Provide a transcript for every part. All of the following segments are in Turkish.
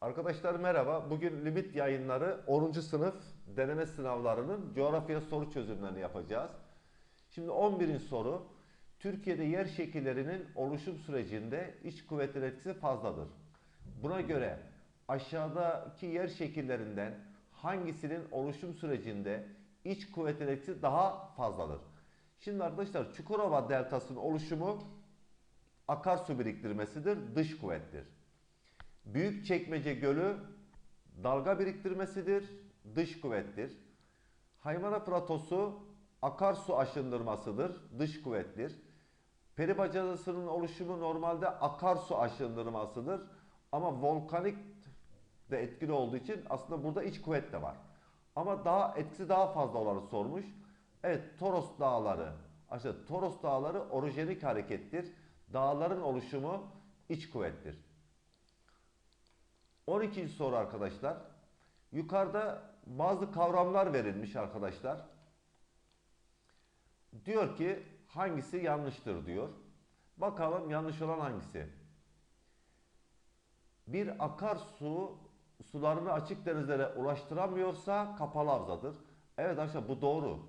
Arkadaşlar merhaba. Bugün limit yayınları 10. sınıf deneme sınavlarının coğrafya soru çözümlerini yapacağız. Şimdi 11. soru. Türkiye'de yer şekillerinin oluşum sürecinde iç kuvvetler etkisi fazladır. Buna göre aşağıdaki yer şekillerinden hangisinin oluşum sürecinde iç kuvvetler etkisi daha fazladır? Şimdi arkadaşlar Çukurova deltasının oluşumu akarsu biriktirmesidir, dış kuvvettir. Büyükçekmece Gölü dalga biriktirmesidir, dış kuvvettir. Haymana Platosu akarsu aşındırmasıdır, dış kuvvettir. Peribacalası'nın oluşumu normalde akarsu aşındırmasıdır ama volkanik de etkili olduğu için aslında burada iç kuvvet de var. Ama daha etkisi daha fazla olanı sormuş. Evet Toros dağları, aslında Toros dağları orojenik harekettir. Dağların oluşumu iç kuvvettir. 12. soru arkadaşlar. Yukarıda bazı kavramlar verilmiş arkadaşlar. Diyor ki hangisi yanlıştır diyor. Bakalım yanlış olan hangisi? Bir akarsu sularını açık denizlere ulaştıramıyorsa kapalı havzadır. Evet arkadaşlar bu doğru.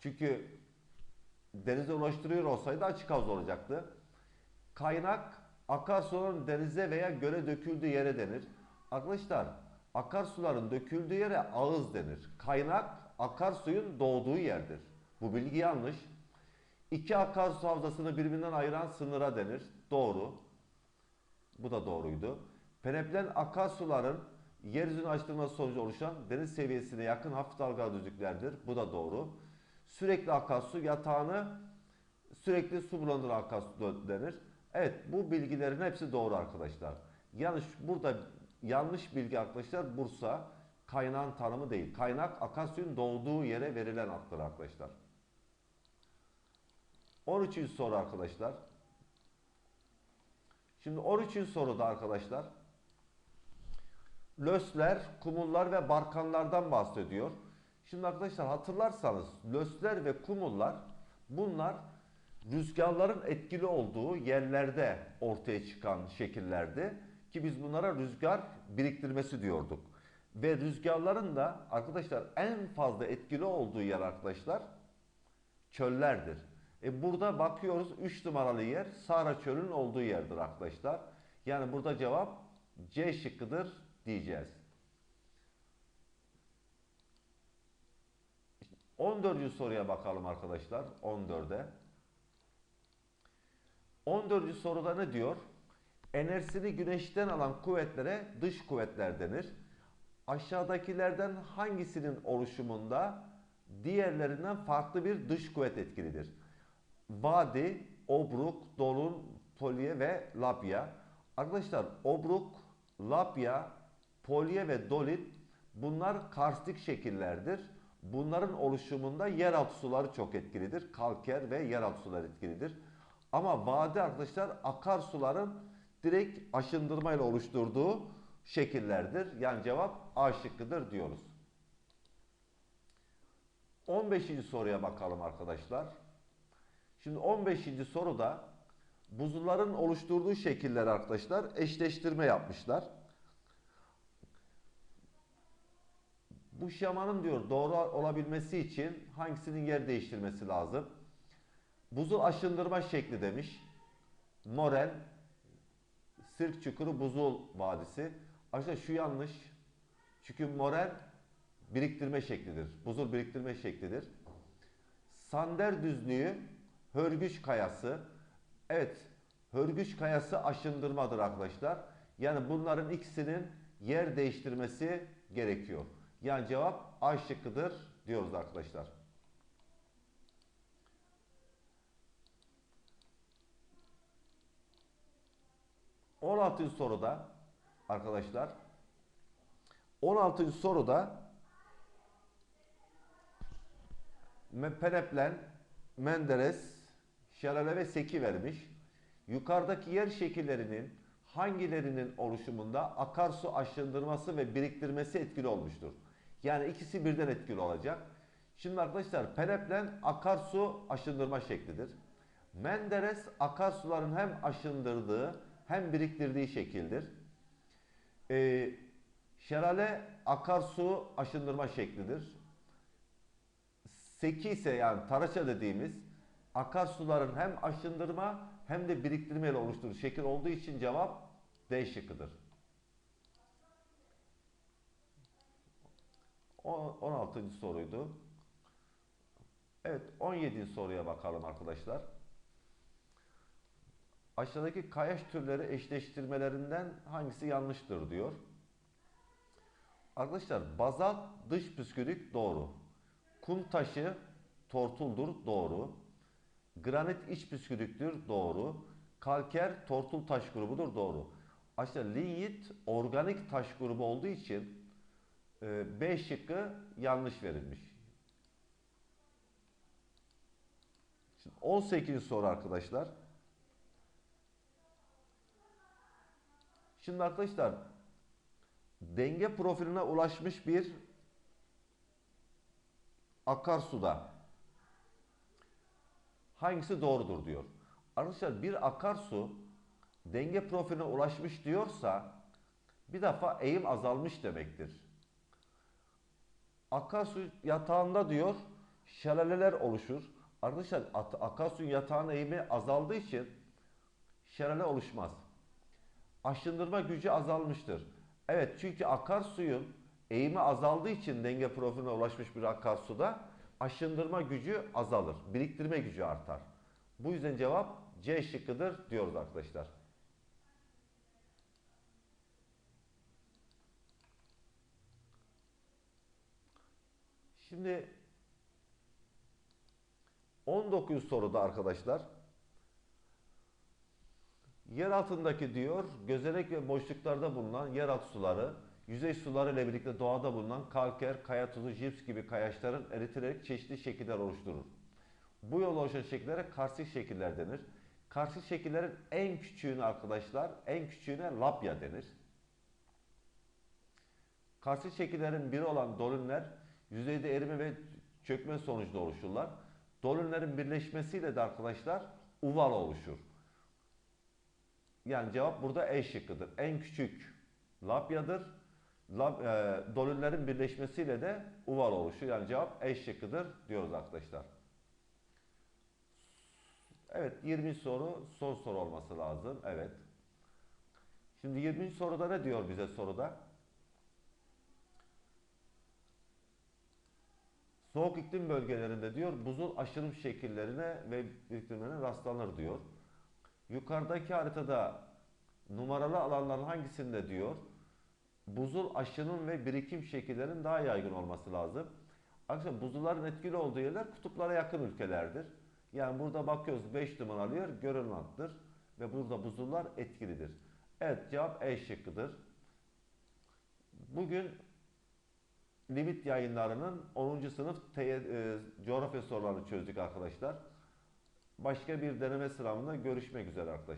Çünkü denize ulaştırıyor olsaydı açık havza olacaktı. Kaynak akarsuların denize veya göle döküldüğü yere denir. Arkadaşlar akarsuların döküldüğü yere ağız denir. Kaynak akarsuyun doğduğu yerdir. Bu bilgi yanlış. İki akarsu havzasını birbirinden ayıran sınıra denir. Doğru. Bu da doğruydu. Peneplen akarsuların yeryüzünü açtırması sonucu oluşan deniz seviyesine yakın hafif dalgalı düzlüklerdir. Bu da doğru. Sürekli akarsu yatağını sürekli su bulandıran akarsu denir. Evet bu bilgilerin hepsi doğru arkadaşlar. Yanlış burada yanlış bilgi arkadaşlar Bursa kaynağın tanımı değil. Kaynak akarsuyun doğduğu yere verilen addır arkadaşlar. 13. soru arkadaşlar. Şimdi 13. soruda arkadaşlar lösler, kumullar ve barkanlardan bahsediyor. Şimdi arkadaşlar hatırlarsanız lösler ve kumullar bunlar rüzgarların etkili olduğu yerlerde ortaya çıkan şekillerdi ki biz bunlara rüzgar biriktirmesi diyorduk. Ve rüzgarların da arkadaşlar en fazla etkili olduğu yer arkadaşlar çöllerdir. E burada bakıyoruz 3 numaralı yer Sahra Çölü'nün olduğu yerdir arkadaşlar. Yani burada cevap C şıkkıdır diyeceğiz. 14. soruya bakalım arkadaşlar. 14'e. 14. soruda ne diyor? Enerjisini güneşten alan kuvvetlere dış kuvvetler denir. Aşağıdakilerden hangisinin oluşumunda diğerlerinden farklı bir dış kuvvet etkilidir? Vadi, obruk, dolun, polye ve lapya. Arkadaşlar obruk, lapya, polye ve dolit bunlar karstik şekillerdir. Bunların oluşumunda yeraltı suları çok etkilidir. Kalker ve yeraltı suları etkilidir. Ama vadi arkadaşlar akarsuların direkt aşındırmayla oluşturduğu şekillerdir. Yani cevap A şıkkıdır diyoruz. 15. soruya bakalım arkadaşlar. Şimdi 15. soruda buzulların oluşturduğu şekiller arkadaşlar eşleştirme yapmışlar. Bu şemanın diyor doğru olabilmesi için hangisinin yer değiştirmesi lazım? Buzul aşındırma şekli demiş. Morel, Sirk Çukuru Buzul Vadisi. Arkadaşlar şu yanlış. Çünkü morel biriktirme şeklidir. Buzul biriktirme şeklidir. Sander düzlüğü Hörgüç Kayası. Evet, Hörgüç Kayası aşındırmadır arkadaşlar. Yani bunların ikisinin yer değiştirmesi gerekiyor. Yani cevap A şıkkıdır diyoruz arkadaşlar. On altıncı soruda arkadaşlar 16. soruda Peneplen, Menderes, Şelale ve Seki vermiş. Yukarıdaki yer şekillerinin hangilerinin oluşumunda akarsu aşındırması ve biriktirmesi etkili olmuştur? Yani ikisi birden etkili olacak. Şimdi arkadaşlar Peneplen akarsu aşındırma şeklidir. Menderes akarsuların hem aşındırdığı hem biriktirdiği şekildir. Ee, şelale akarsu aşındırma şeklidir. Seki ise yani taraça dediğimiz akarsuların hem aşındırma hem de biriktirme ile oluşturduğu şekil olduğu için cevap D şıkkıdır. O- 16. soruydu. Evet 17. soruya bakalım arkadaşlar. Aşağıdaki kayaç türleri eşleştirmelerinden hangisi yanlıştır diyor. Arkadaşlar bazalt dış püskürük doğru. Kum taşı tortuldur doğru. Granit iç püskürüktür doğru. Kalker tortul taş grubudur doğru. Aşağı linyit organik taş grubu olduğu için e, B şıkkı yanlış verilmiş. Şimdi 18. soru arkadaşlar. Şimdi arkadaşlar denge profiline ulaşmış bir akarsuda hangisi doğrudur diyor. Arkadaşlar bir akarsu denge profiline ulaşmış diyorsa bir defa eğim azalmış demektir. Akarsu yatağında diyor şelaleler oluşur. Arkadaşlar akarsuyun yatağın eğimi azaldığı için şelale oluşmaz. Aşındırma gücü azalmıştır. Evet çünkü akarsuyun eğimi azaldığı için denge profiline ulaşmış bir akarsuda aşındırma gücü azalır. Biriktirme gücü artar. Bu yüzden cevap C şıkkıdır diyoruz arkadaşlar. Şimdi 19 soruda arkadaşlar yer altındaki diyor gözenek ve boşluklarda bulunan yeraltı suları yüzey suları ile birlikte doğada bulunan kalker, kaya tuzu, jips gibi kayaçların eritilerek çeşitli şekiller oluşturur. Bu yol oluşan şekillere karstik şekiller denir. Karstik şekillerin en küçüğüne arkadaşlar en küçüğüne lapya denir. Karstik şekillerin biri olan dolünler yüzeyde erime ve çökme sonucunda oluşurlar. Dolünlerin birleşmesiyle de arkadaşlar uval oluşur. Yani cevap burada E şıkkıdır. En küçük lapyadır. Lap, e, dolünlerin birleşmesiyle de uval oluşur. Yani cevap E şıkkıdır diyoruz arkadaşlar. Evet 20 soru son soru olması lazım. Evet. Şimdi 20. soruda ne diyor bize soruda? Soğuk iklim bölgelerinde diyor buzul aşırım şekillerine ve biriktirmelerine rastlanır diyor. Yukarıdaki haritada numaralı alanların hangisinde diyor buzul aşının ve birikim şekillerinin daha yaygın olması lazım. Arkadaşlar buzulların etkili olduğu yerler kutuplara yakın ülkelerdir. Yani burada bakıyoruz 5 numara alıyor Grönland'dır ve burada buzullar etkilidir. Evet cevap E şıkkıdır. Bugün Limit yayınlarının 10. sınıf e, coğrafya sorularını çözdük arkadaşlar. Başka bir deneme sınavında görüşmek üzere arkadaşlar.